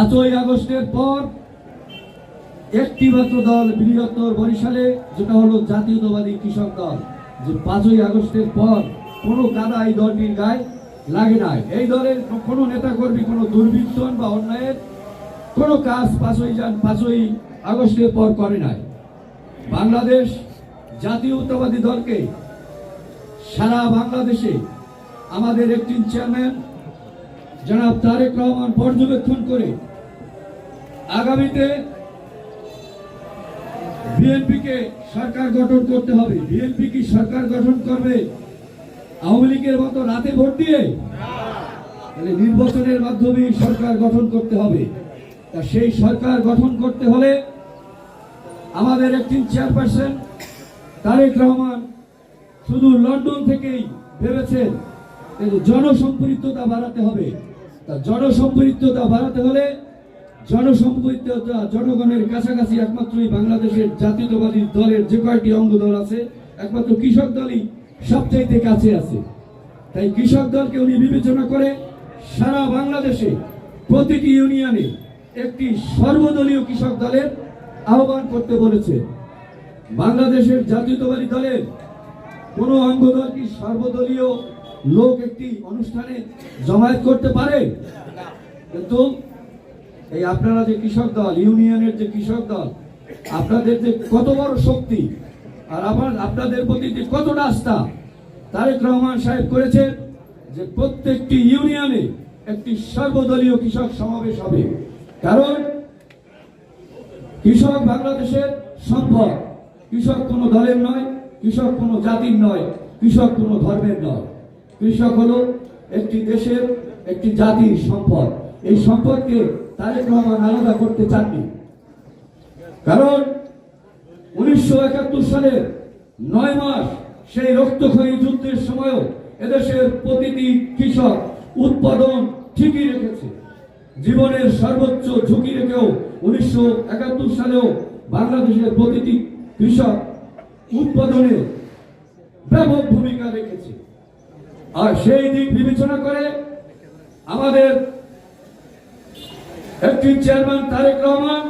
পাঁচই আগস্টের পর একটি মাত্র দল বৃহত্তর বরিশালে, যেটা হলো জাতীয়তাবাদী কৃষক দল, যে পাঁচই আগস্টের পর কোনো কাদা এই দলটির গায়ে লাগে নাই এই দলের কোনো নেতা কর্মী কোনো দুর্বৃত্তন বা অন্যায়ের কোনো কাজ পাঁচই জান, পাঁচই আগস্টের পর করে নাই। বাংলাদেশ জাতীয়তাবাদী দলকে সারা বাংলাদেশে আমাদের একটি চেয়ারম্যান জনাব তারেক রহমান পর্যবেক্ষণ করে আগামীতে বিএনপিকে সরকার গঠন করতে হবে। বিএনপি কি সরকার গঠন করবে? আওয়ামী লীগের মতো রাতে ভোট দিয়ে তাহলে নির্বাচনের মাধ্যমে সরকার গঠন করতে হবে। তা সেই সরকার গঠন করতে হলে আমাদের একটি চেয়ারপারসন তারেক রহমান শুধু লন্ডন থেকেই ভেবেছেন জনসম্পৃক্ততা বাড়াতে হবে। তা জনসম্পৃক্ততা বাড়াতে হলে জনসম্পৃক্ততা জনগণের কাছাকাছি একমাত্রই বাংলাদেশের জাতীয়তাবাদী দলের যে কয়েকটি অঙ্গ দল আছে, একমাত্র কৃষক দলই সবচাইতে কাছে আছে। তাই কৃষক দলকে উনি বিবেচনা করে সারা বাংলাদেশে প্রতিটি ইউনিয়নে একটি সর্বদলীয় কৃষক দলের আহ্বান করতে বলেছে। বাংলাদেশের জাতীয়তাবাদী দলের কোন অঙ্গ দল কি সর্বদলীয় লোক একটি অনুষ্ঠানে জমায়েত করতে পারে? কিন্তু এই আপনারা যে কৃষক দল, ইউনিয়নের যে কৃষক দল, আপনাদের যে কত বড় শক্তি, আর আমার, আপনাদের প্রতি যে কতটা আস্থা, তারেক রহমান সাহেব করেছেন যে প্রত্যেকটি ইউনিয়নে একটি সর্বদলীয় কৃষক সমাবেশ হবে। কারণ কৃষক বাংলাদেশের সম্পদ, কৃষক কোনো দলের নয়, কৃষক কোনো জাতির নয়, কৃষক কোনো ধর্মের নয়। কৃষক হলো একটি দেশের, একটি জাতির সম্পদ। এই সম্পদকে তারেক রহমান আলাদা করতে চাননি। কারণ উনিশশো একাত্তর সালের নয় মাস সেই রক্তক্ষয়ী যুদ্ধের সময়ও এদেশের প্রতিটি কৃষক উৎপাদন ঠিকই রেখেছে। জীবনের সর্বোচ্চ ঝুঁকি রেখেও উনিশশো একাত্তর সালেও বাংলাদেশের প্রতিটি কৃষক উৎপাদনে ব্যাপক ভূমিকা রেখেছে। আর সেই দিক বিবেচনা করে আমাদের একটি চেয়ারম্যান তারেক রহমান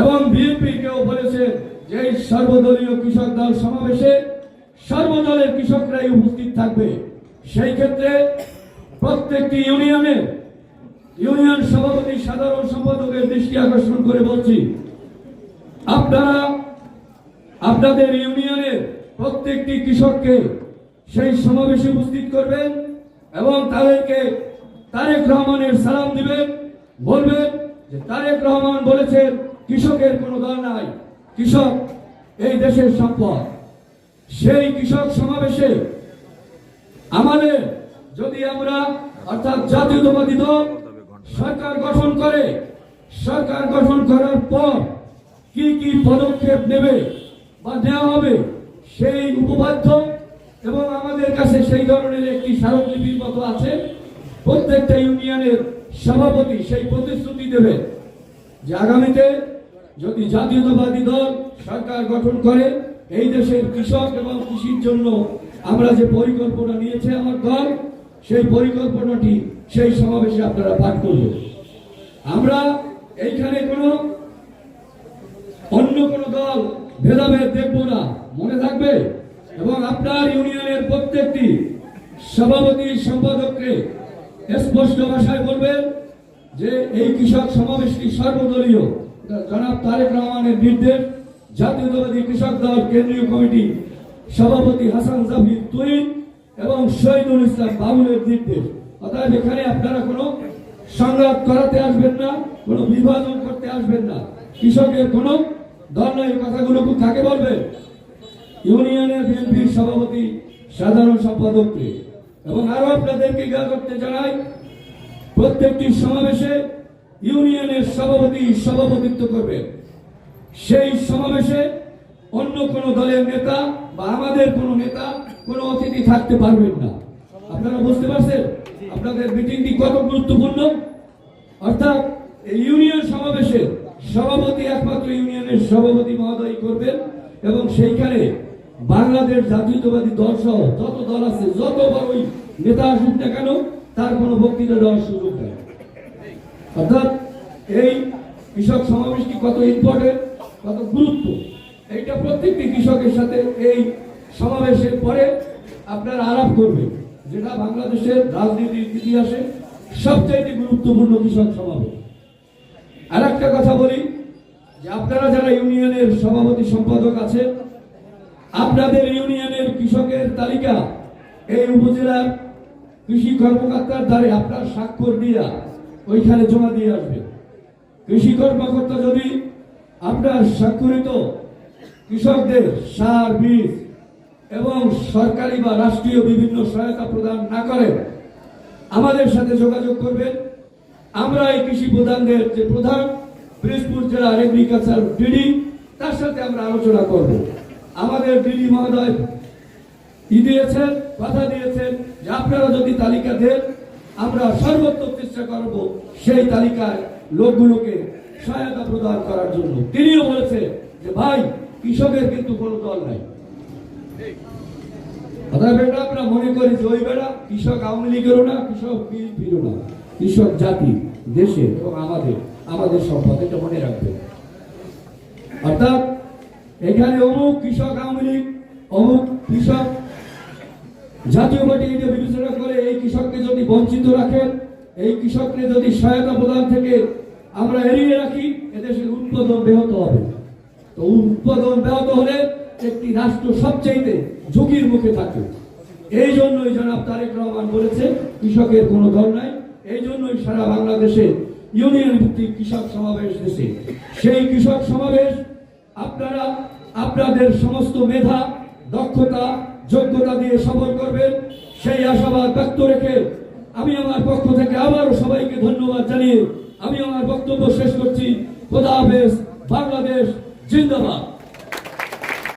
এবং বিএনপি কেউ বলেছে যে সর্বদলীয় কৃষক দল সমাবেশে সর্বদলের কৃষকরাই উপস্থিত থাকবে। সেই ক্ষেত্রে প্রত্যেকটি ইউনিয়নে ইউনিয়ন সভাপতি, সাধারণ সম্পাদকের দৃষ্টি আকর্ষণ করে বলছি, আপনারা আপনাদের ইউনিয়নের প্রত্যেকটি কৃষককে সেই সমাবেশে উপস্থিত করবেন এবং তাদেরকে তারেক রহমানের সালাম দিবেন। বলবেন যে তারেক রহমান বলেছেন, কৃষকের কোনো দল নাই। কৃষক এই দেশের সম্পদ। সেই কৃষক সমাবেশে আমাদের যদি আমরা, অর্থাৎ জাতীয়তাবাদী দল, সরকার গঠন করে, সরকার গঠন করার পর কি কি পদক্ষেপ নেবে বা নেওয়া হবে, সেই উপবাধ্য এবং আমাদের কাছে সেই ধরনের একটি স্মারকলিপির মতো আছে। প্রত্যেকটা ইউনিয়নের সভাপতি সেই প্রতিশ্রুতি দেবে যে আগামীতে যদি জাতীয়তাবাদী দল সরকার গঠন করে, এই দেশের কৃষক এবং কৃষির জন্য আমরা যে পরিকল্পনা নিয়েছে আমার দল, সেই পরিকল্পনাটি সেই সমাবেশে আপনারা পাঠ করবেন। আমরা এইখানে কোনো অন্য কোন দল ভেদাভেদ দেখব না, মনে থাকবে? এবং আপনার ইউনিয়নের প্রত্যেকটি সভাপতি সম্পাদককে স্পষ্ট ভাষায় বলবেন যে এই কৃষক সমাবেশটি সর্বদলীয়। জনাব তারেক রহমানের নির্দেশ, জাতীয়তাবাদী কৃষক দল কেন্দ্রীয় কমিটি সভাপতি হাসান জাফির তুইন এবং শহীদুল ইসলাম বাবুলের নির্দেশ। অর্থাৎ এখানে আপনারা কোনো সংঘাত করাতে আসবেন না, কোনো বিভাজন করতে আসবেন না। কৃষকের কোনো দল কথাগুলো কাকে বলবে ইউনিয়নের বিএনপির সভাপতি সাধারণ সম্পাদককে এবং আরও আপনাদেরকে জ্ঞান করতে জানাই প্রত্যেকটি সমাবেশে ইউনিয়নের সভাপতি সভাপতিত্ব করবে সেই সমাবেশে অন্য কোন দলের নেতা বা আমাদের কোন নেতা, কোনো অতিথি থাকতে পারবেন না। আপনারা বুঝতে পারছেন? আপনাদের মিটিংটি কত গুরুত্বপূর্ণ? অর্থাৎ এই ইউনিয়ন সমাবেশে সভাপতি একমাত্র ইউনিয়নের সভাপতি মহোদয় করবেন এবং সেইখানে বাংলাদেশ জাতীয়তাবাদী দল সহ যত দল আছে, যত বড়ই নেতা আসুক না কেন, তার কোনো বক্তৃতা দেওয়ার সুযোগ নেই। অর্থাৎ এই কৃষক সমাবেশটি কত ইম্পর্টেন্ট কত গুরুত্ব? এইটা প্রত্যেকটি কৃষকের সাথে এই সমাবেশের পরে আপনারা আলাপ করবেন যেটা বাংলাদেশের রাজনীতির ইতিহাসে সবচাইতে গুরুত্বপূর্ণ কৃষক সমাবেশ। আর একটা কথা বলি যে আপনারা যারা ইউনিয়নের সভাপতি, সম্পাদক আছেন আপনাদের ইউনিয়নের কৃষকের তালিকা। এই উপজেলার কৃষি কর্মকর্তার দ্বারে আপনার স্বাক্ষর দিয়া ওইখানে জমা দিয়ে আসবে। কৃষি কর্মকর্তা যদি আপনার স্বাক্ষরিত কৃষকদের সার, বীজ এবং সরকারি বা রাষ্ট্রীয় বিভিন্ন সহায়তা প্রদান না করেন, আমাদের সাথে যোগাযোগ করবেন। আমরা এই কৃষি প্রধানদের যে প্রধান পিরিজপুর জেলার এগ্রিকালচার ডিডি তার সাথে আমরা আলোচনা করব। আমাদের ডিডি মহোদয় ই দিয়েছেন? কথা দিয়েছেন যে আপনারা যদি তালিকা দেন, আমরা সর্বোত্তম চেষ্টা করব সেই তালিকায় লোকগুলোকে সহায়তা প্রদান করার জন্য। তিনিও বলেছে যে, ভাই, কৃষকের কিন্তু কোনো দল নাই। এটা আমরা মনে করি যে, ওই বেড়া কৃষক আওয়ামী লীগেরও না, কৃষক বিএনপিরও না। কৃষক জাতি দেশের এবং আমাদের আমাদের সম্পদ। এটা মনে রাখবেন। অর্থাৎ এখানে অমুক কৃষক আওয়ামী লীগ, অমুক কৃষক জাতীয় পার্টি এটা বিবেচনা করে এই কৃষককে যদি বঞ্চিত রাখেন, এই কৃষককে যদি সহায়তা প্রদান থেকে আমরা এড়িয়ে রাখি এদেশের উৎপাদন ব্যাহত হবে। তো উৎপাদন ব্যাহত হলে একটি রাষ্ট্র সবচাইতে ঝুঁকির মুখে থাকে। এই জন্যই জনাব তারেক রহমান বলেছে, কৃষকের কোনো দল নাই। এই জন্যই সারা বাংলাদেশে ইউনিয়ন ভিত্তিক কৃষক সমাবেশ দেশে সেই কৃষক সমাবেশ আপনারা, আপনাদের সমস্ত মেধা, দক্ষতা, যোগ্যতা দিয়ে সফল করবেন। সেই আশাবাদ ব্যক্ত রেখে আমি আমার পক্ষ থেকে আবারও সবাইকে ধন্যবাদ জানিয়ে আমি আমার বক্তব্য শেষ করছি। খোদা হাফেজ, বাংলাদেশ, জিন্দাবাদ।